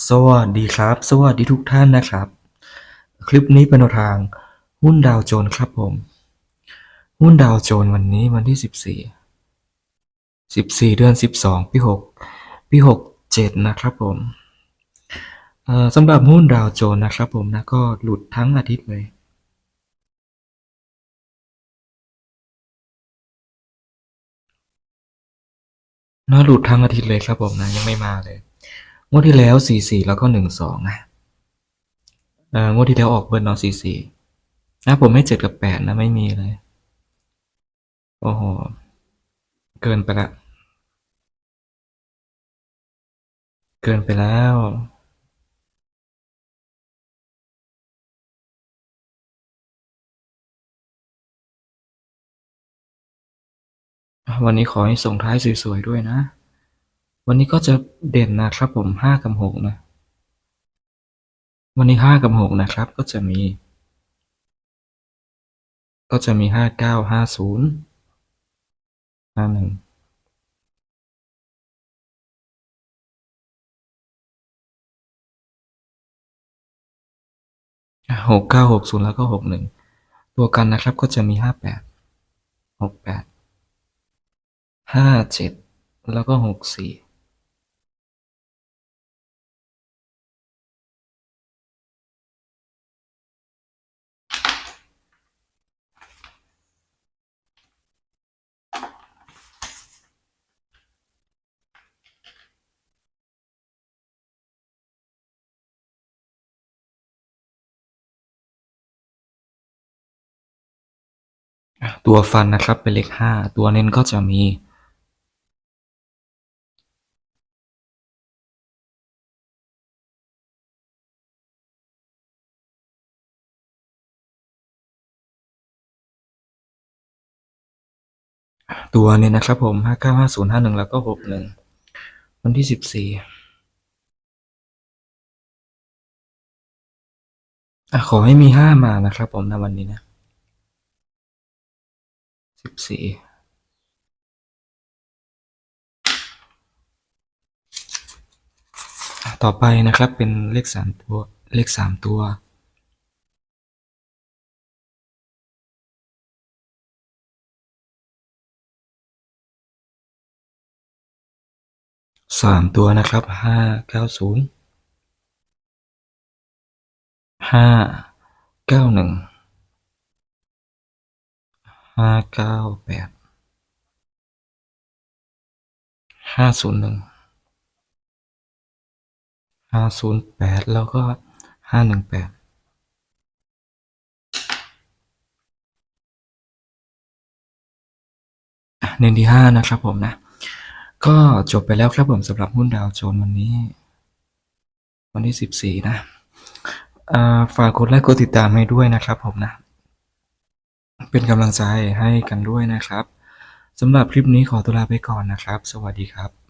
สวัสดีครับ สวัสดีทุกท่านนะครับ คลิปนี้เป็นแนวทางหุ้นดาวโจนครับผม หุ้นดาวโจนวันนี้วันที่สิบสี่สิบสี่เดือนสิบสองปีหกปีหกเจ็ดนะครับผมสำหรับหุ้นดาวโจนนะครับผมนะก็หลุดทั้งอาทิตย์เลยน่าหลุดทั้งอาทิตย์เลยครับผมนะยังไม่มาเลย งวดที่แล้วสี่สี่แล้วก็หนึ่งสองนะงวดที่แล้วออกเบิร์นนอสี่สี่นะผมไม่เจ็ดกับแปดนะไม่มีเลย โอ้โห เกินไปละ เกินไปแล้ววันนี้ขอให้ส่งท้ายสวยๆด้วยนะ วันนี้ก็จะเด่นนะครับผมห้ากับหกนะ วันนี้ห้ากับหกนะครับ ก็จะมี ก็จะมีห้าเก้าห้าศูนย์ห้าหนึ่งหกเก้าหกศูนย์แล้วก็หกหนึ่งตัวกันนะครับก็จะมีห้าแปดหกแปดห้าเจ็ดแล้วก็หกสี่ ตัวฟันนะครับเป็นเลขห้าตัวเน้นก็จะมีตัวเน้นนะครับผมห้าเก้าห้าศูนย์ห้าหนึ่งแล้วก็หกหนึ่งวันที่สิบสี่อะขอให้มีห้ามานะครับผมในวันนี้นะ สิบสี่ต่อไปนะครับเป็นเลขสามตัวเลขสามตัว สามตัวนะครับห้าเก้าศูนย์ห้าเก้าหนึ่ง ห้าเก้าแปดห้าศูนย์หนึ่งห้าศูนย์แปดแล้วก็ห้าหนึ่งแปดเน้นที่ห้านะครับผมนะ ก็จบไปแล้วครับผมสำหรับหุ้นดาวโจนวันนี้ วันที่สิบสี่นะฝากกดไลค์กดติดตามให้ด้วยนะครับผมนะ เป็นกำลังใจให้กันด้วยนะครับสำหรับคลิปนี้ขอตัวลาไปก่อนนะครับ สวัสดีครับ